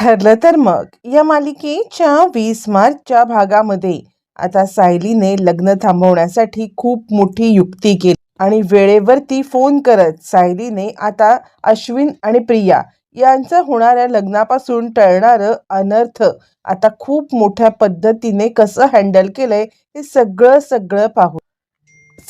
ठरलं तर मग. या मालिकेच्या वीस मार्चच्या भागामध्ये आता सायलीने लग्न थांबवण्यासाठी खूप मोठी युक्ती केली आणि वेळेवरती फोन करत सायलीने आता अश्विन आणि प्रिया यांचं होणाऱ्या लग्नापासून टळणारं अनर्थ आता खूप मोठ्या पद्धतीने कसं हँडल केलंय हे सगळं सगळं पाहू.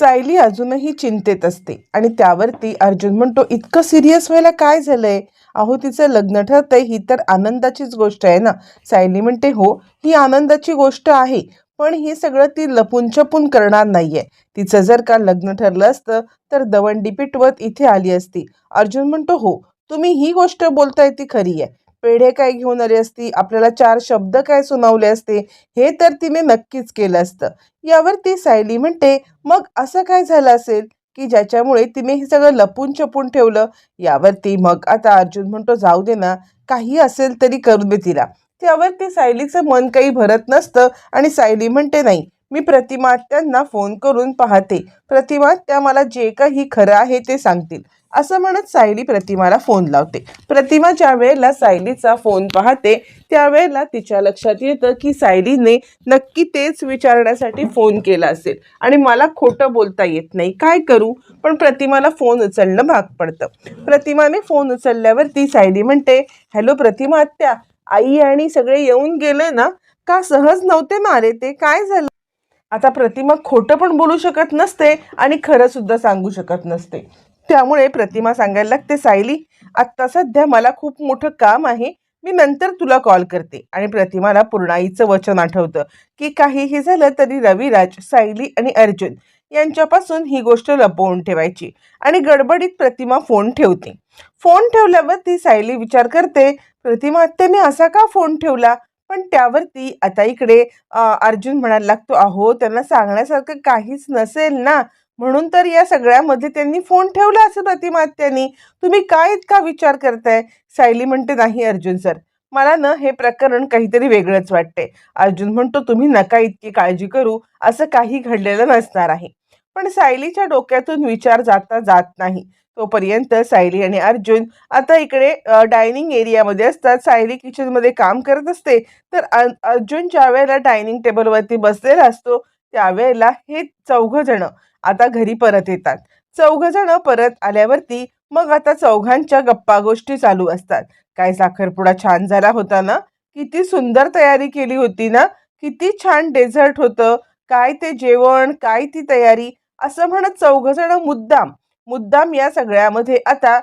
सायली अजूनही चिंतेत असते. आणि त्यावरती अर्जुन म्हणतो इतकं सिरियस व्हायला काय झालंय? अहो तिचं लग्न ठरतंय ही तर आनंदाचीच गोष्ट आहे ना. सायली म्हणते हो ही आनंदाची गोष्ट आहे पण हे सगळं ती लपून छपून करणार नाहीये. तिचं जर का लग्न ठरलं असतं तर दवंडी पिटवत इथे आली असती. अर्जुन म्हणतो हो तुम्ही ही गोष्ट बोलताय ती खरी आहे. पेढे काय घेऊन आली असती? आपल्याला चार शब्द काय सुनावले असते? हे तर तिने नक्कीच केलं असतं. यावरती सायली म्हणते मग असं काय झालं असेल की ज्याच्यामुळे तिने हे सगळं लपून छपून ठेवलं? यावरती मग आता अर्जुन म्हणतो जाऊ दे ना काही असेल तरी करू दे तिला. त्यावरती सायलीचं मन काही भरत नसतं आणि सायली म्हणते नाही मी प्रतिमात्यांना फोन करून पाहते. प्रतिमात्या मला जे काही खरं आहे ते सांगतील. असं म्हणत सायली प्रतिमाला फोन लावते. प्रतिमा ज्या वेळेला सायलीचा फोन पाहते त्यावेळेला तिच्या लक्षात येतं की सायलीने नक्की तेच विचारण्यासाठी फोन केला असेल. आणि मला खोटं बोलता येत नाही. काय करू? पण प्रतिमाला फोन उचलणं भाग पडतं. प्रतिमाने फोन उचलल्यावरती सायली म्हणते हॅलो प्रतिमा आत्या आई आणि सगळे येऊन गेले ना? का सहज नव्हते मारे ते? काय झालं? आता प्रतिमा खोटं पण बोलू शकत नसते आणि खरंसुद्धा सांगू शकत नसते. त्यामुळे प्रतिमा सांगायला लागते सायली आत्ता सध्या मला खूप मोठं काम आहे. मी नंतर तुला कॉल करते. आणि प्रतिमाला पूर्णाईचं वचन आठवतं की काहीही झालं तरी रविराज सायली आणि अर्जुन यांच्यापासून ही गोष्ट लपवून ठेवायची आणि गडबडीत प्रतिमा फोन ठेवते. फोन ठेवल्यावर ती सायली विचार करते प्रतिमा आत्याने असा का फोन ठेवला? पण त्यावरती आता इकडे अर्जुन म्हणायला लागतो अहो त्यांना सांगण्यासारखं काहीच नसेल ना? म्हणून तर या सगळ्यामध्ये त्यांनी फोन ठेवला असं प्रतिमात्यांनी. तुम्ही काय इतका विचार करताय? सायली म्हणते नाही अर्जुन सर. मला ना हे प्रकरण काहीतरी वेगळंच वाटते अर्जुन म्हणतो तुम्ही नका इतकी काळजी करू. असं काही घडलेलं नसणार आहे. पण सायलीच्या डोक्यातून विचार जाता जात नाही. तोपर्यंत सायली आणि अर्जुन आता इकडे डायनिंग एरियामध्ये असतात. सायली किचनमध्ये काम करत असते. तर अर्जुन ज्या वेळेला डायनिंग टेबलवरती बसलेला असतो त्यावेळेला हे चौघ जण आता घरी परत येतात. चौघ जण परत आल्यावरती मग आता चौघांच्या गप्पा गोष्टी चालू असतात. काय साखरपुडा छान झाला होता ना? किती सुंदर तयारी केली होती ना? किती छान डेझर्ट होतं. काय ते जेवण काय ती तयारी असं म्हणत चौघ जण मुद्दाम मुद्दाम या सगळ्यामध्ये आता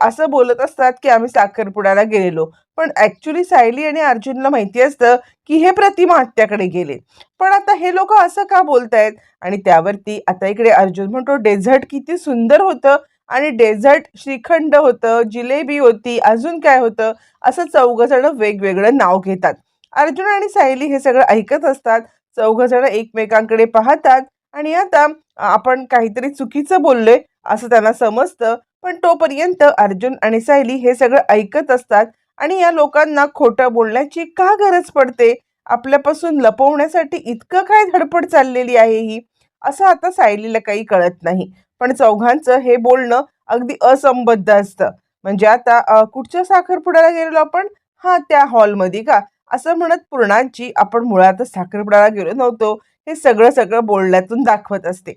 असं बोलत असतात की आम्ही साखरपुड्याला गेलेलो. पण ॲक्च्युली सायली आणि अर्जुनला माहिती असतं की हे प्रतिमा हत्याकडे गेले. पण आता हे लोक असं का बोलतायत? आणि त्यावरती आता इकडे अर्जुन म्हणतो डेझर्ट किती सुंदर होतं आणि डेझर्ट श्रीखंड होतं जिलेबी होती अजून काय होतं? असं चौघजण वेगवेगळं नाव घेतात. अर्जुन आणि सायली हे सगळं ऐकत असतात. चौघजण एकमेकांकडे पाहतात. आणि आता आपण काहीतरी चुकीचं बोललोय असं त्यांना समजतं पण तोपर्यंत अर्जुन आणि सायली हे सगळं ऐकत असतात आणि या लोकांना खोटं बोलण्याची का गरज पडते? आपल्यापासून लपवण्यासाठी इतकं काय धडपड चाललेली आहे ही? असं आता सायलीला काही कळत नाही. पण चौघांचं हे बोलणं अगदी असंबद्ध असतं. म्हणजे आता कुठच्या साखरपुड्याला गेलेलो आपण? हा त्या हॉलमध्ये का? असं म्हणत पूर्णांची आपण मुळातच साखरपुड्याला गेलो नव्हतो. हे सगळं सगळं बोलण्यातून दाखवत असते.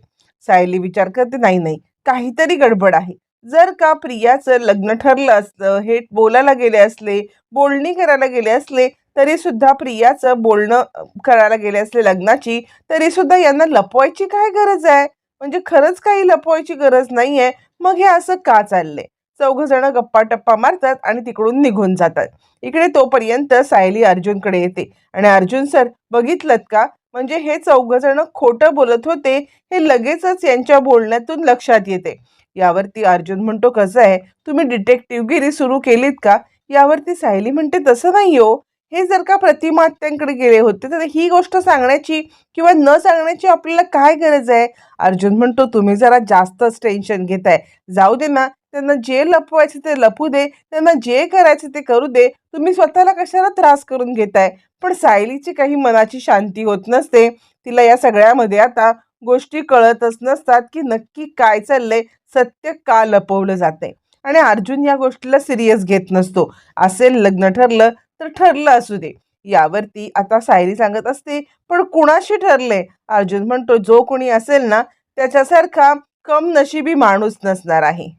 सायली विचार करते नाही नाही काहीतरी गडबड आहे. जर का प्रियाचं लग्न ठरलं असतं हे बोलायला गेले असले बोलणी करायला गेले असले तरी सुद्धा प्रियाचं बोलणं करायला गेले असले लग्नाची तरी सुद्धा यांना लपवायची काय गरज आहे? म्हणजे खरंच काही लपवायची गरज नाही आहे मग हे असं का चाललंय? चौघ जण गप्पा टप्पा मारतात आणि तिकडून निघून जातात. इकडे तोपर्यंत सायली अर्जुनकडे येते आणि अर्जुन सर बघितलं का? म्हणजे हे चौघ जण खोटं बोलत होते हे लगेचच यांच्या बोलण्यातून लक्षात येते. यावरती अर्जुन म्हणतो कसं आहे? तुम्ही डिटेक्टिव्हगिरी सुरू केलीत का? यावरती सायली म्हणते तसं नाही हो. हे जर का प्रतिमात्यांकडे गेले होते तर ही गोष्ट सांगण्याची किंवा न सांगण्याची आपल्याला काय गरज आहे? अर्जुन म्हणतो तुम्ही जरा जास्तच टेन्शन घेताय. जाऊ दे ना. त्यांना जे लपवायचे ते लपू दे. त्यांना जे करायचे ते करू दे. तुम्ही स्वतःला कशाला त्रास करून घेताय? पण सायलीची काही मनाची शांती होत नसते. तिला या सगळ्यामध्ये आता गोष्टी कळतच नसतात की नक्की काय चाललंय सत्य का लपवलं जाते आणि अर्जुन या गोष्टीला सिरियस घेत नसतो. असेल लग्न ठरलं तर ठरलं असू दे. यावरती आता सायली सांगत असते पण कुणाशी ठरले अर्जुन म्हणतो जो कोणी असेल ना त्याच्यासारखा कम नशिबी माणूस नसणार आहे.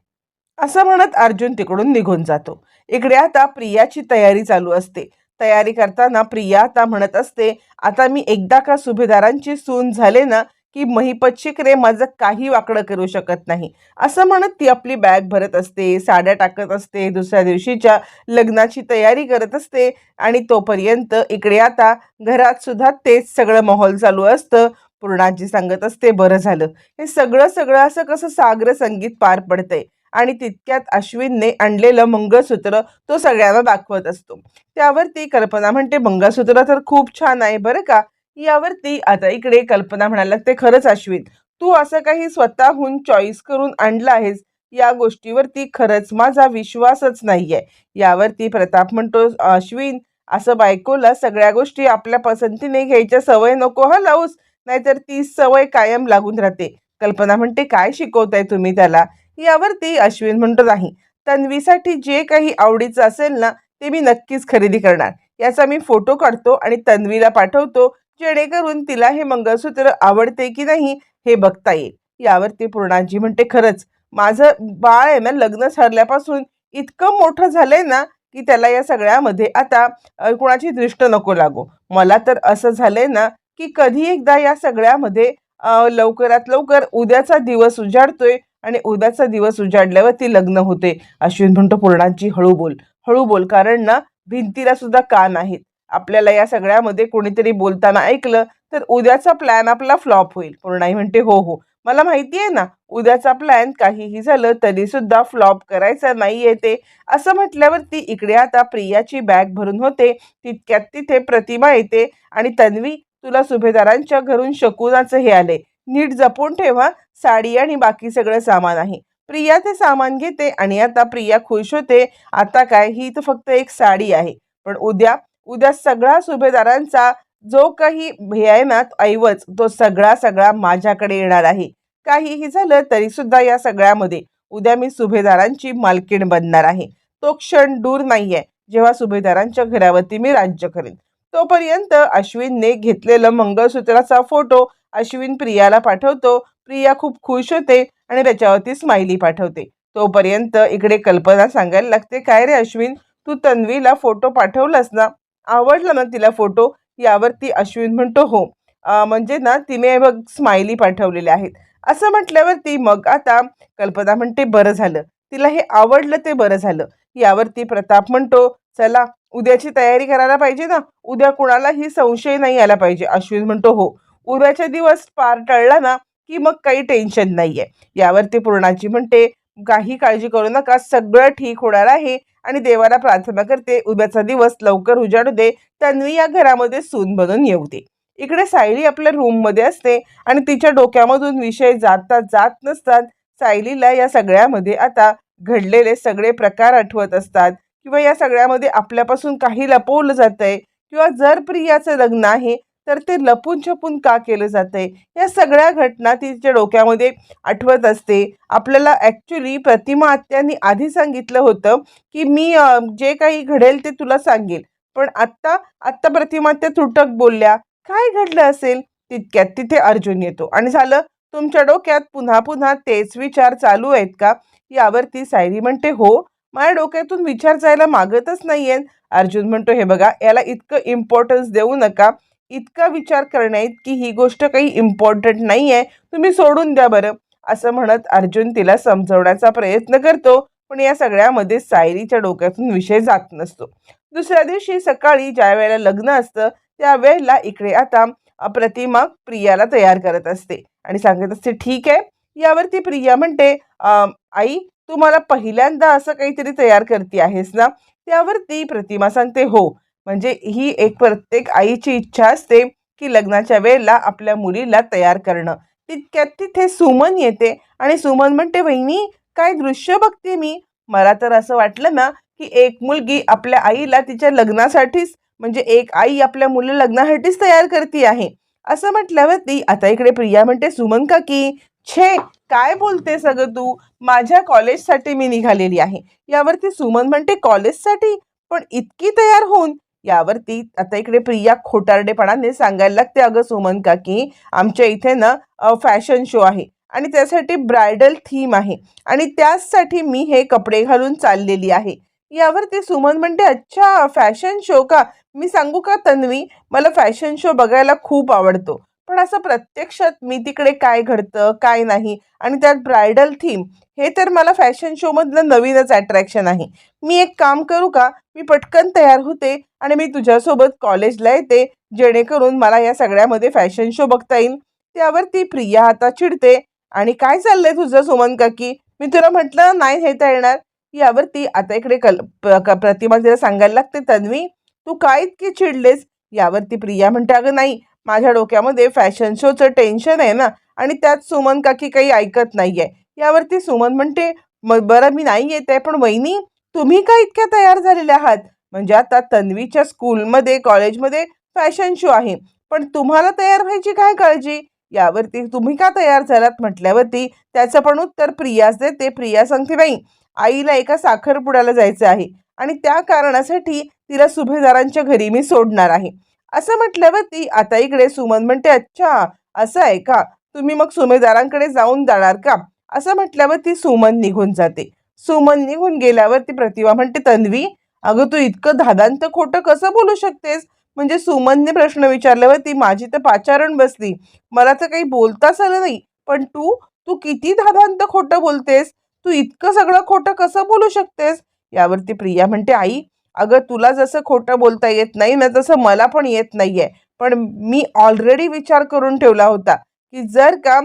असं म्हणत अर्जुन तिकडून निघून जातो. इकडे आता प्रियाची तयारी चालू असते. तयारी करताना प्रिया आता म्हणत असते आता मी एकदा का सुभेदारांची सून झाले ना की महिपतची शिकरे माझं काही वाकडं करू शकत नाही. असं म्हणत ती आपली बॅग भरत असते साड्या टाकत असते दुसऱ्या दिवशीच्या लग्नाची तयारी करत असते आणि तोपर्यंत इकडे आता घरात सुद्धा तेच सगळं माहोल चालू असतं. पूर्णाजी सांगत असते बरं झालं. हे सगळं सगळं असं कसं सागर संगीत पार पडतंय. आणि तितक्यात अश्विनने आणलेलं मंगळसूत्र तो सगळ्यांना दाखवत असतो. त्यावरती कल्पना म्हणते मंगळसूत्र तर खूप छान आहे बरं का? यावरती आता इकडे कल्पना म्हणायला ते खरंच अश्विन तू असं काही स्वतःहून चॉईस करून आणलं आहेस? या गोष्टीवरती खरंच माझा विश्वासच नाहीये. यावरती प्रताप म्हणतो अश्विन असं बायकोला सगळ्या गोष्टी आपल्या पसंतीने घ्यायच्या सवय नको हा लावूस नाहीतर ती सवय कायम लागून राहते. कल्पना म्हणते काय शिकवताय तुम्ही त्याला? यावरती अश्विन म्हणतो नाही. तन्वीसाठी जे काही आवडीचं असेल ना ते मी नक्कीच खरेदी करणार. याचा मी फोटो काढतो आणि तन्वीला पाठवतो जेणेकरून तिला हे मंगळसूत्र आवडते की नाही हे बघता येईल. यावरती पूर्णाजी म्हणते खरंच माझं बाळ आहे ना लग्न ठरल्यापासून इतकं मोठं झालंय ना की त्याला या सगळ्यामध्ये आता कुणाची दृष्ट नको लागो. मला तर असं झालंय ना की कधी एकदा या सगळ्यामध्ये लवकरात लवकर उद्याचा दिवस उजाडतोय आणि उद्याचा दिवस उजाडल्यावर ती लग्न होते. अश्विन म्हणतो पूर्णांची हळू बोल हळू बोल कारण ना भिंतीला सुद्धा कान आहेत आपल्याला या सगळ्यामध्ये कोणीतरी बोलताना ऐकलं तर उद्याचा प्लॅन आपला फ्लॉप होईल. पूर्णाई म्हणते हो हो. मला माहिती आहे ना उद्याचा प्लॅन काहीही झालं तरी सुद्धा फ्लॉप करायचा नाही येते असं म्हटल्यावर ती इकडे आता प्रियाची बॅग भरून होते. तितक्यात तिथे प्रतिमा येते आणि तन्वी तुला सुभेदारांच्या घरून शकुनाचं हे आले. नीट जपून ठेवा साडी आणि बाकी सगळं सामान आहे. प्रिया ते सामान घेते आणि आता प्रिया खुश होते आता काय? ही तर फक्त एक साडी आहे. पण उद्या उद्या सगळा सुभेदारांचा जो काही हे ऐवज तो सगळा सगळा माझ्याकडे येणार आहे. काहीही झालं तरी सुद्धा या सगळ्यामध्ये उद्या मी सुभेदारांची मालकीण बनणार आहे. तो क्षण दूर नाहीये जेव्हा सुभेदारांच्या घरावरती मी राज्य करेन. तोपर्यंत अश्विनने घेतलेलं मंगळसूत्राचा फोटो अश्विन प्रियाला पाठवतो. प्रिया खूप खुश होते आणि त्याच्यावरती स्माइली पाठवते. तोपर्यंत इकडे कल्पना सांगायला लागते काय रे अश्विन तू तन्वीला फोटो पाठवलास ना? आवडला ना तिला फोटो? यावरती अश्विन म्हणतो हो. म्हणजे ना तिने बघ स्माइली पाठवलेल्या आहेत. असं म्हटल्यावरती मग आता कल्पना म्हणते बरं झालं. तिला हे आवडलं ते बरं झालं. यावरती प्रताप म्हणतो चला उद्याची तयारी करायला पाहिजे ना. उद्या कुणालाही संशय नाही आला पाहिजे. अश्विन म्हणतो हो उद्याचा दिवस पार टळला ना की मग काही टेन्शन नाहीये. यावरती पूर्णाची म्हणते काही काळजी करू नका सगळं ठीक होणार आहे आणि देवाला प्रार्थना करते उद्याचा दिवस लवकर उजाडू दे तन्वी या घरामध्ये सून बनून येऊ दे. इकडे सायली आपल्या रूममध्ये असते आणि तिच्या डोक्यामधून विषय जाता जात नसतात. सायलीला या सगळ्यामध्ये आता घडलेले सगळे प्रकार आठवत असतात. किंवा या सगळ्यामध्ये आपल्यापासून काही लपवलं जातंय किंवा जर प्रियाचं लग्न आहे तर ते लपून छपून का केलं जातं आहे या सगळ्या घटना तिच्या डोक्यामध्ये आठवत असते. आपल्याला ॲक्च्युली प्रतिमा आत्यांनी आधी सांगितलं होतं की मी जे काही घडेल ते तुला सांगेल. पण आत्ता आत्ता प्रतिमा त्या तुटक बोलल्या. काय घडलं असेल? तितक्यात तिथे अर्जुन येतो. आणि झालं तुमच्या डोक्यात पुन्हा पुन्हा तेच विचार चालू आहेत का? यावरती सायरी म्हणते हो माझ्या डोक्यातून विचार जायला मागतच नाहीये अर्जुन म्हणतो हे बघा याला इतकं इम्पॉर्टन्स देऊ नका. इतका विचार करण्यात की ही गोष्ट काही इम्पॉर्टंट नाही आहे तुम्ही सोडून द्या बरं. असं म्हणत अर्जुन तिला समजवण्याचा प्रयत्न करतो पण या सगळ्यामध्ये सायरीच्या डोक्यातून विषय जात नसतो. दुसऱ्या दिवशी सकाळी ज्या वेळेला लग्न असतं त्यावेळेला इकडे आता प्रतिमा प्रियाला तयार करत असते आणि सांगत असते ठीक आहे. यावरती प्रिया म्हणते आई तू मला पहिल्यांदा असं काहीतरी तयार करते आहेस ना त्यावर ती प्रतिमा सांगते हो. म्हणजे ही एक प्रत्येक आईची इच्छा असते की लग्नाच्या वेळेला आपल्या मुलीला तयार करणं. तितक्यात तिथे सुमन येते आणि सुमन म्हणते वहिनी काय दृश्य बघते मी? मला तर असं वाटलं ना की एक मुलगी आपल्या आईला तिच्या लग्नासाठीच म्हणजे एक आई आपल्या मुलं लग्नासाठीच तयार करते आहे. असं म्हटल्यावरती आता इकडे प्रिया म्हणते सुमन काकी छे काय बोलते सगळं तू? माझ्या कॉलेजसाठी मी निघालेली आहे. यावरती सुमन म्हणते कॉलेजसाठी? पण इतकी तयार होऊन. यावरती आता इकडे प्रिया खोटारडेपणाने सांगायला लागते अगं सुमन काकी. आमच्या इथे ना फॅशन शो आहे आणि त्यासाठी ब्रायडल थीम आहे आणि त्याचसाठी मी हे कपडे घालून चाललेली आहे. यावरती सुमन म्हणते अच्छा फॅशन शो का? मी सांगू का तन्वी? मला फॅशन शो बघायला खूप आवडतो. पण असं प्रत्यक्षात मी तिकडे काय घडतं काय नाही आणि त्यात ब्रायडल थीम हे तर मला फॅशन शोमधलं नवीनच अट्रॅक्शन आहे. मी एक काम करू का? मी पटकन तयार होते आणि मी तुझ्यासोबत कॉलेजला येते जेणेकरून मला या सगळ्यामध्ये फॅशन शो बघता येईल. त्यावरती प्रिया आता चिडते. आणि काय चाललंय तुझं सुमन काकी? मी तुला म्हटलं नाही घेता येणार. यावरती आता इकडे कल क- प्रतिमा तिला सांगायला लागते तन्वी तू काय इतकी चिडलेस? यावरती प्रिया म्हणते अगं नाही माझ्या डोक्यामध्ये फॅशन शोचं टेन्शन आहे ना आणि त्यात सुमन काकी काही ऐकत नाहीये. यावरती सुमन म्हणते बरं मी नाही येत आहे पण वहिनी तुम्ही का इतक्या तयार झालेल्या आहात? म्हणजे आता तन्वीच्या स्कूलमध्ये कॉलेजमध्ये फॅशन शो आहे. पण तुम्हाला तयार व्हायची काय काळजी? यावरती तुम्ही का तयार झालात? म्हटल्यावरती त्याचं पण उत्तर प्रियास देते. प्रिया सांगते बाई आईला एका साखरपुड्याला जायचं आहे आणि त्या कारणासाठी तिला सुभेदारांच्या घरी मी सोडणार आहे. असं म्हटल्यावरती आता इकडे सुमन म्हणते अच्छा असं आहे का? तुम्ही मग सुमेदारांकडे जाऊन जाणार का? असं म्हटल्यावर ती सुमन निघून जाते. सुमन निघून गेल्यावर ती प्रतिभा म्हणते तन्वी अगं तू इतकं धादांत खोटं कसं बोलू शकतेस? म्हणजे सुमनने प्रश्न विचारल्यावर ती माझी तर पाचारण बसली. मला तर काही बोलताच आलं नाही. पण तू तू किती धादांत खोटं बोलतेस? तू इतकं सगळं खोटं कसं बोलू शकतेस? यावरती प्रिया म्हणते आई अगं तुला जसं खोटं बोलता येत नाही ना तसं मला पण येत नाहीये. पण मी ऑलरेडी विचार करून ठेवला होता की जर का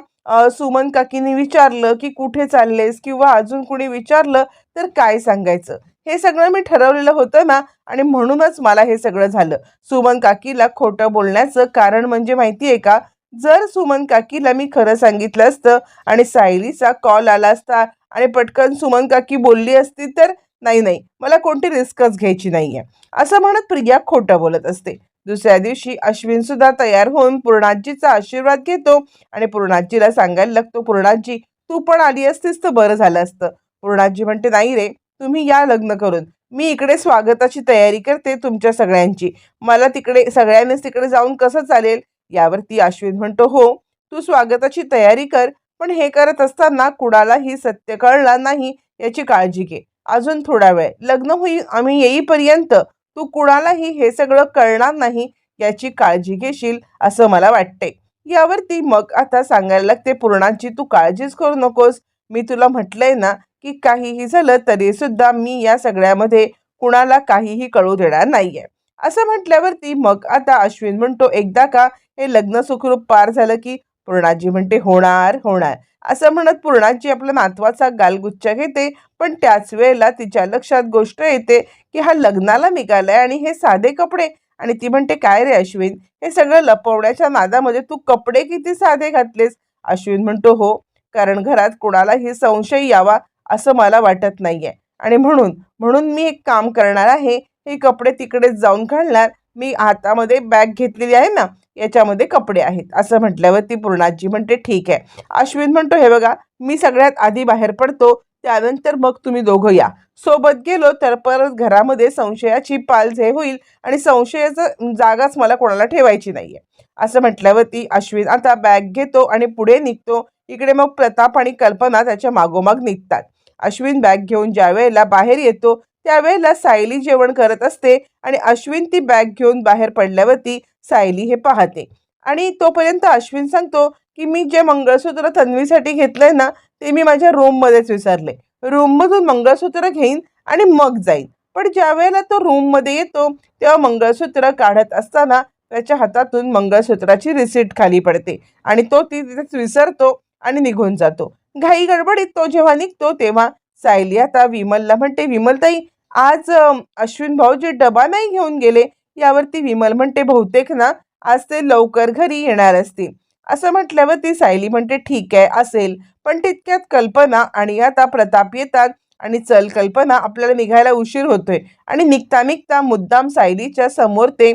सुमन काकीने विचारलं की कुठे चाललेस किंवा अजून कुणी विचारलं तर काय सांगायचं? हे सगळं मी ठरवलेलं होतं ना आणि म्हणूनच मला हे सगळं झालं. सुमन काकीला खोटं बोलण्याचं कारण म्हणजे माहिती आहे का? जर सुमन काकीला मी खरं सांगितलं असतं आणि सायलीचा कॉल आला असता आणि पटकन सुमन काकी बोलली असती तर नाही नाही. मला कोणती रिस्कच घ्यायची नाहीये. असं म्हणत प्रिया खोटं बोलत असते. दुसऱ्या दिवशी अश्विन सुद्धा तयार होऊन पूर्णाजीचा आशीर्वाद घेतो आणि पूर्णाजीला सांगायला लागतो पूर्णाजी तू पण आली असतीस तर बरं झालं असतं. पूर्णाजी म्हणते नाही रे तुम्ही या लग्न करून. मी इकडे स्वागताची तयारी करते तुमच्या सगळ्यांची. मला तिकडे सगळ्यांनीच तिकडे जाऊन कसं चालेल? यावरती अश्विन म्हणतो हो तू स्वागताची तयारी कर पण हे करत असताना कुणालाही सत्य कळला नाही याची काळजी घे. अजून थोडा वेळ. लग्न होईल आम्ही येईपर्यंत तू कुणालाही हे सगळं कळणार नाही याची काळजी घेशील असं मला वाटते यावरती मग आता सांगायला लागते पूर्णाची तू काळजीच करू नकोस. मी तुला म्हटलंय ना की काहीही झालं तरी सुद्धा मी या सगळ्यामध्ये कुणाला काहीही कळू देणार नाहीये. असं म्हटल्यावरती मग आता अश्विन म्हणतो एकदा का हे लग्न सुखरूप पार झालं की पूर्णाजी म्हणते होणार होणार. असं म्हणत पूर्णाजी आपला नातवाचा गालगुच्छा घेते पण त्याच वेळेला तिच्या लक्षात गोष्ट येते की हा लग्नाला निघालाय आणि हे साधे कपडे. आणि ती म्हणते काय रे अश्विन हे सगळं लपवण्याच्या नादामध्ये तू कपडे किती साधे घातलेस? अश्विन म्हणतो हो कारण घरात कोणालाही संशय यावा असं मला वाटत नाहीये. आणि म्हणून म्हणून मी एक काम करणार आहे हे कपडे तिकडेच जाऊन घालणार. मी हातामध्ये बॅग घेतलेली आहे ना याच्यामध्ये कपडे आहेत. असं म्हटल्यावर ती पूर्णाजी म्हणते ठीक आहे. अश्विन म्हणतो हे बघा मी सगळ्यात आधी बाहेर पडतो त्यानंतर मग तुम्ही दोघं या. सोबत गेलो तर परत घरामध्ये संशयाची पालझे होईल आणि संशयाचं जागाच मला कोणाला ठेवायची नाहीये. असं म्हटल्यावरती अश्विन आता बॅग घेतो आणि पुढे निघतो. इकडे मग प्रताप आणि कल्पना त्याच्या मागोमाग निघतात. अश्विन बॅग घेऊन ज्या वेळेला बाहेर येतो त्यावेळेला सायली जेवण करत असते आणि अश्विन ती बॅग घेऊन बाहेर पडल्यावरती सायली हे पाहते. आणि तोपर्यंत अश्विन सांगतो की मी जे मंगळसूत्र तन्वीसाठी घेतलंय ना ते मी माझ्या रूममध्येच विसरले. रूममधून मंगळसूत्र घेईन आणि मग जाईन. पण ज्या वेळेला तो रूममध्ये येतो तेव्हा मंगळसूत्र काढत असताना त्याच्या हातातून मंगळसूत्राची रिसीट खाली पडते आणि तो ती तिथेच विसरतो आणि निघून जातो. घाई गडबडीत तो जेव्हा निघतो तेव्हा सायली आता विमलला म्हणते विमलताई आज अश्विन भाऊजी डबा नाही घेऊन गेले. यावरती विमल म्हणते बहुतेक ना आज ते लवकर घरी येणार असतील. असं म्हटल्यावर ती सायली म्हणते ठीक आहे असेल. पण तितक्यात कल्पना आणि आता प्रताप येतात आणि चल कल्पना आपल्याला निघायला उशीर होतोय. आणि निघता निघता मुद्दाम सायलीच्या समोर ते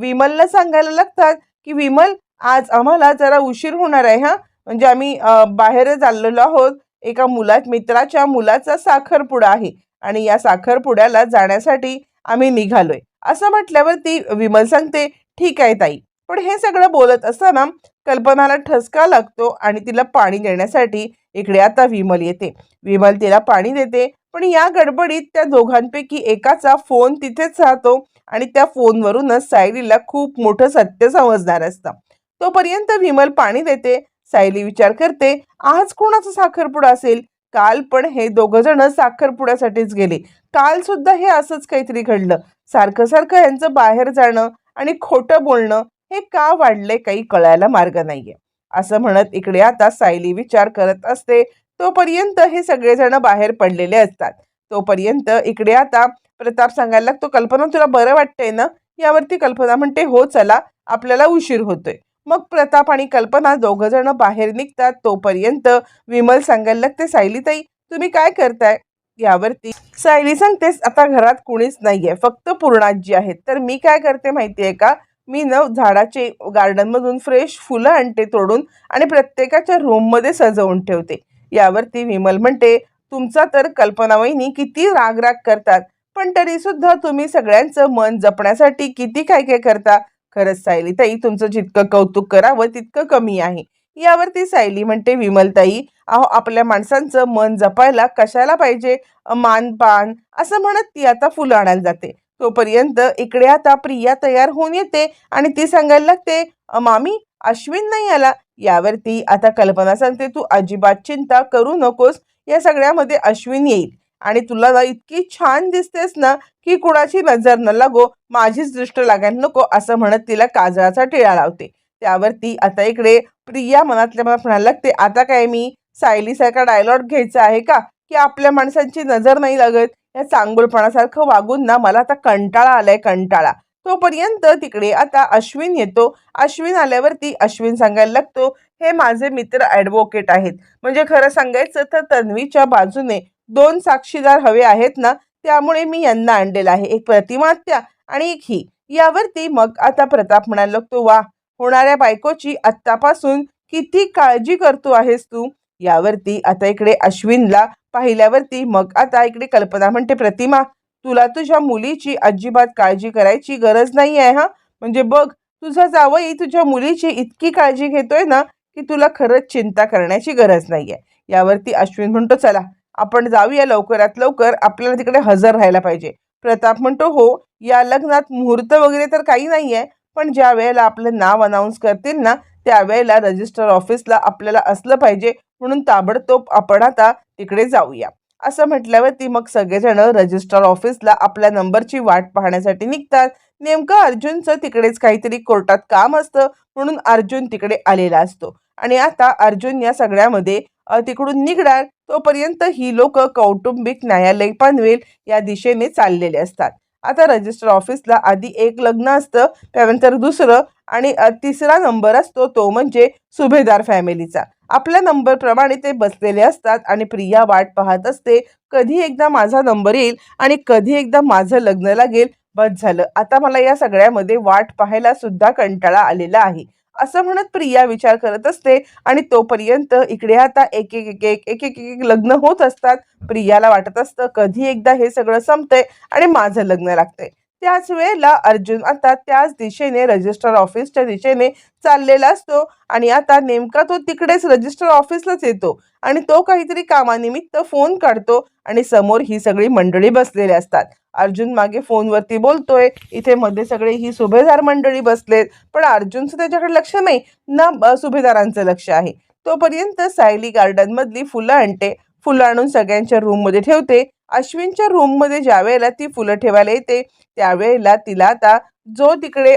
विमलला सांगायला लागतात की विमल आज आम्हाला जरा उशीर होणार आहे हा? म्हणजे आम्ही बाहेर चाललेलो आहोत. एका मुला मित्राच्या मुलाचा साखरपुडा आहे आणि या साखरपुड्याला जाण्यासाठी आम्ही निघालोय. असं म्हटल्यावरती विमल सांगते ठीक आहे ताई. पण हे सगळं बोलत असताना कल्पनाला ठसका लागतो आणि तिला पाणी देण्यासाठी इकडे आता विमल येते. विमल तिला पाणी देते पण या गडबडीत त्या दोघांपैकी एकाचा फोन तिथेच राहतो आणि त्या फोनवरूनच सायलीला खूप मोठं सत्य समजणार असतं. तोपर्यंत विमल पाणी देते सायली विचार करते आज कोणाचा साखरपुडा असेल? काल पण हे दोघं जण साखरपुड्यासाठीच गेले. काल सुद्धा हे असंच काहीतरी घडलं. सारखं सारखं यांचं बाहेर जाणं आणि खोटं बोलणं हे का वाढलंय काही कळायला मार्ग नाहीये. असं म्हणत इकडे आता सायली विचार करत असते तोपर्यंत हे सगळेजण बाहेर पडलेले असतात. तोपर्यंत इकडे आता प्रताप सांगायला लागतो कल्पना तुला बरं वाटतंय ना? यावरती कल्पना म्हणते हो चला आपल्याला उशीर होतोय. मग प्रताप आणि कल्पना दोघ जण बाहेर निघतात. तोपर्यंत विमल सांगायला लागते सायलीताई तुम्ही काय करताय? यावरती. सायली सांगतेस आता घरात कुणीच नाहीये फक्त पूर्णाजी आहेत. तर मी काय करते माहितीये का? मी न झाडाचे गार्डनमधून फ्रेश फुलं आणते तोडून आणि प्रत्येकाच्या रूममध्ये सजवून ठेवते. यावरती विमल म्हणते तुमचा तर कल्पना वहिनी किती रागराग करतात पण तरी सुद्धा तुम्ही सगळ्यांचं मन जपण्यासाठी किती काय काय करता? खरंच सायली ताई तुमचं जितकं कौतुक करावं तितकं कमी आहे. यावरती सायली म्हणते विमलताई अहो आपल्या माणसांचं मन जपायला कशाला पाहिजे? मान पान असं म्हणत ती आता फुलं आणायला जाते. तोपर्यंत इकडे आता प्रिया तयार होऊन येते आणि ती सांगायला लागते "अ, मामी अश्विन नाही आला. यावरती आता कल्पना सांगते तू अजिबात चिंता करू नकोस या सगळ्यामध्ये अश्विन येईल आणि तुला ना इतकी छान दिसतेस ना की कुणाची नजर न लागो माझीच दृष्ट लागायला नको असं म्हणत तिला काजळाचा टिळा लावते. त्यावरती आता इकडे प्रिया मनातल्या मनात म्हणायला लागते आता काय मी सायलीसारखा डायलॉग घ्यायचा आहे का? की आपल्या माणसांची नजर नाही लागत. या चांगुलपणासारखं वागून ना मला आता कंटाळा आलाय कंटाळा. तोपर्यंत तिकडे आता अश्विन येतो. अश्विन आल्यावरती अश्विन सांगायला लागतो हे माझे मित्र ॲडव्होकेट आहेत. म्हणजे खरं सांगायचं तर तन्वीच्या बाजूने दोन साक्षीदार हवे आहेत ना त्यामुळे मी यांना आणलेलं आहे. एक प्रतिमात्या आणि एक ही. यावरती मग आता प्रताप म्हणायला लागतो वा होणाऱ्या बायकोची आत्तापासून किती काळजी करतो आहेस तू? यावरती आता इकडे अश्विनला पाहिल्यावरती मग आता इकडे कल्पना म्हणते प्रतिमा तुला तुझ्या मुलीची अजिबात काळजी करायची गरज नाही आहे हा? म्हणजे बघ तुझा जावई तुझ्या मुलीची इतकी काळजी घेतोय ना की तुला खरंच चिंता करण्याची गरज नाही आहे यावरती अश्विन म्हणतो चला आपण जाऊया लवकरात लवकर आपल्याला तिकडे हजर राहायला पाहिजे. प्रताप म्हणतो हो या लग्नात मुहूर्त वगैरे तर काही नाही आहे पण ज्या वेळेला आपलं नाव अनाऊन्स करतील ना त्यावेळेला रजिस्टर ऑफिसला आपल्याला असलं पाहिजे म्हणून ताबडतोब आपण आता तिकडे जाऊया. असं म्हटल्यावरती मग सगळेजण रजिस्टर ऑफिसला आपल्या नंबरची वाट पाहण्यासाठी निघतात. नेमकं अर्जुनचं तिकडेच काहीतरी कोर्टात काम असतं म्हणून अर्जुन तिकडे आलेला असतो. आणि आता अर्जुन या सगळ्यामध्ये तिकडून निघणार. तोपर्यंत ही लोक कौटुंबिक न्यायालय पनवेल या दिशेने चाललेले असतात. आता रजिस्टर ऑफिसला आधी एक लग्न असतं त्यानंतर दुसरं आणि तिसरा नंबर असतो तो म्हणजे सुभेदार फॅमिलीचा आपल्या नंबरप्रमाणे ते बसलेले असतात आणि प्रिया वाट पाहत असते कधी एकदा माझा नंबर येईल आणि कधी एकदा माझं लग्न लागेल बस झालं. आता मला या सगळ्यामध्ये वाट पाहायला सुद्धा कंटाळा आलेला आहे. असं म्हणत प्रिया विचार करत असते आणि तोपर्यंत इकडे आता एक एक एक एक एक एक एक लग्न होत असतात. प्रियाला वाटत असतं कधी एकदा हे सगळं संपतंय आणि माझं लग्न लागतंय. त्याच वेळेला अर्जुन आता त्याच दिशेने रजिस्टर ऑफिसच्या दिशेने चाललेला असतो. आणि आता नेमका तो तिकडेच रजिस्टर ऑफिसलाच येतो. आणि तो काहीतरी कामानिमित्त फोन काढतो आणि समोर ही सगळी मंडळी बसलेली असतात. अर्जुन मागे फोनवरती बोलतोय. इथे मध्ये सगळे ही सुभेदार मंडळी बसलेत. पण अर्जुनचं त्याच्याकडे लक्ष नाही. ना सुभेदारांचं लक्ष आहे. तोपर्यंत सायली गार्डनमधली फुलं आणते. फुलं आणून सगळ्यांच्या रूममध्ये ठेवते. अश्विनच्या रूममध्ये ज्या वेळेला ती फुलं ठेवायला येते त्यावेळेला तिला आता जो तिकडे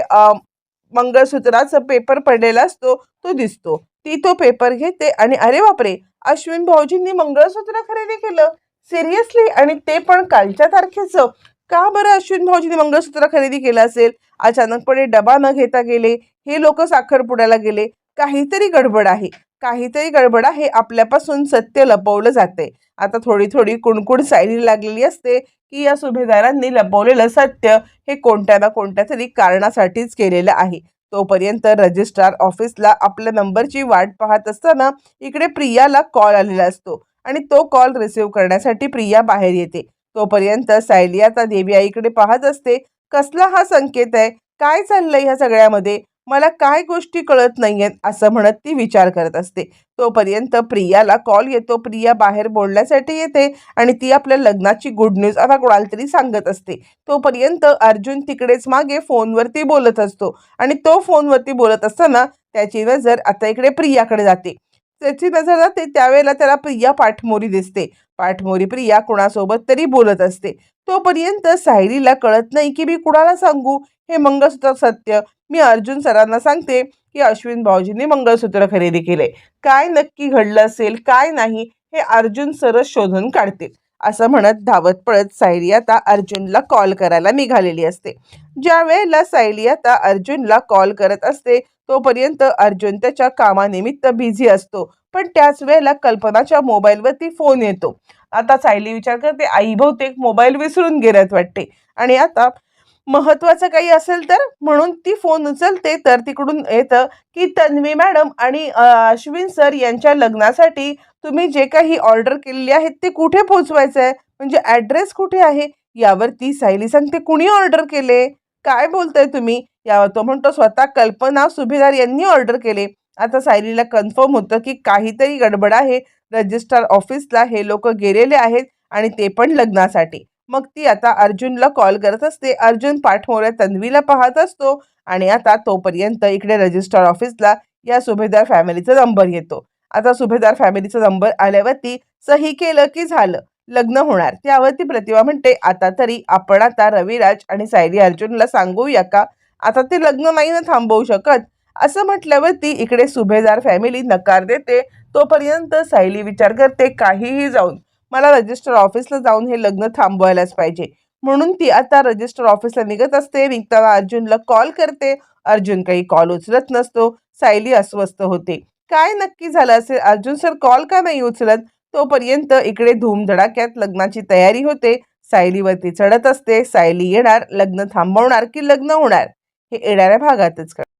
मंगळसूत्राचा पेपर पडलेला असतो तो दिसतो. ती तो पेपर घेते आणि अरे बापरे! अश्विन भाऊजींनी मंगळसूत्र खरेदी केलं. सिरियसली आणि ते पण कालच्या तारखेचं. का बरं अश्विन भाऊजींनी मंगळसूत्र खरेदी केलं असेल? अचानकपणे डबा न घेता गेले. हे लोक साखरपुड्याला गेले. काहीतरी गडबड आहे. काहीतरी गडबड आहे आपल्यापासून सत्य लपवलं जाते. आता थोडी थोडी कुणकुण सायली लागलेली असते की या सुभेदारांनी लपवलेलं सत्य हे कोणत्या ना कोणत्या तरी कारणासाठीच केलेलं आहे. तोपर्यंत रजिस्ट्रार ऑफिसला आपल्या नंबरची वाट पाहत असताना इकडे प्रियाला कॉल आलेला असतो आणि तो कॉल रिसीव्ह करण्यासाठी प्रिया बाहेर येते. तोपर्यंत सायली आता देवी आईकडे पाहत असते कसला हा संकेत आहे? काय चाललंय ह्या सगळ्यामध्ये? मला काय गोष्टी कळत नाहीयेत असं म्हणत ती विचार करत असते. तोपर्यंत प्रियाला कॉल येतो. प्रिया बाहेर बोलण्यासाठी येते आणि ती आपल्या लग्नाची गुड न्यूज आता कोणाला तरी सांगत असते. तोपर्यंत अर्जुन तिकडेच मागे फोनवरती बोलत असतो आणि तो फोनवरती बोलत असताना त्याची नजर आता इकडे प्रियाकडे जाते. त्याची नजर जाते त्यावेळेला त्याला प्रिया पाठमोरी दिसते. पाठमोरी प्रिया कुणासोबत तरी बोलत असते. तोपर्यंत सायलीला कळत नाही की मी कुणाला सांगू? हे मंगळसूत्र सत्य. मी अर्जुन सरांना सांगते की अश्विन भाऊजींनी मंगळसूत्र खरेदी केले. काय नक्की घडलं असेल काय नाही हे अर्जुन सरच शोधून काढतील. असं म्हणत धावत पळत सायली आता अर्जुनला कॉल करायला निघालेली असते. ज्या वेळेला सायली आता अर्जुनला कॉल करत असते तोपर्यंत अर्जुन त्याच्या कामानिमित्त बिझी असतो. पण त्याच वेळेला कल्पनाच्या मोबाईलवरती फोन येतो. आता सायली विचार करते आई बहुतेक मोबाईल विसरून गेल्यात वाटते. आणि आता महत्वाचं काही असेल तर म्हणून ती फोन उचलते. तर तिकडून येतं की तन्वी मॅडम आणि अश्विन सर यांच्या लग्नासाठी तुम्ही जे काही ऑर्डर केलेली आहेत ते कुठे पोहोचवायचं आहे म्हणजे ॲड्रेस कुठे आहे? यावर ती सायली सांगते कुणी ऑर्डर केले? काय बोलताय तुम्ही? यावर तो म्हणतो स्वतः कल्पना सुभेदार यांनी ऑर्डर केले. आता सायलीला कन्फर्म होतं की काहीतरी गडबड आहे. रजिस्ट्रार ऑफिसला हे लोक गेलेले आहेत आणि ते पण लग्नासाठी. मग ती आता अर्जुनला कॉल करत असते. अर्जुन पाठमोऱ्या तन्वीला पाहत असतो आणि आता तोपर्यंत इकडे रजिस्ट्रार ऑफिसला या सुभेदार फॅमिलीचा नंबर येतो. आता सुभेदार फॅमिलीचा नंबर आल्यावरती सही केलं की झालं. लग्न होणार. त्यावरती प्रतिभा म्हणते आता तरी आपण आता रविराज आणि सायली अर्जुनला सांगूया का? आता ते लग्न नाही ना थांबवू शकत. असं म्हटल्यावरती इकडे सुभेदार फॅमिली नकार देते. तोपर्यंत सायली विचार करते काहीही जाऊन मला रजिस्टर ऑफिसला जाऊन हे लग्न थांबवायलाच पाहिजे. म्हणून ती आता रजिस्टर ऑफिसला निघत असते. निघताना अर्जुनला कॉल करते. अर्जुन काही कॉल उचलत नसतो. सायली अस्वस्थ होते. काय नक्की झालं असेल? अर्जुन सर कॉल का नाही उचलत? तोपर्यंत इकडे धूमधडाक्यात लग्नाची तयारी होते. सायलीवरती चढत असते. सायली येणार. लग्न थांबवणार की लग्न होणार? हे येणाऱ्या भागातच कळतं.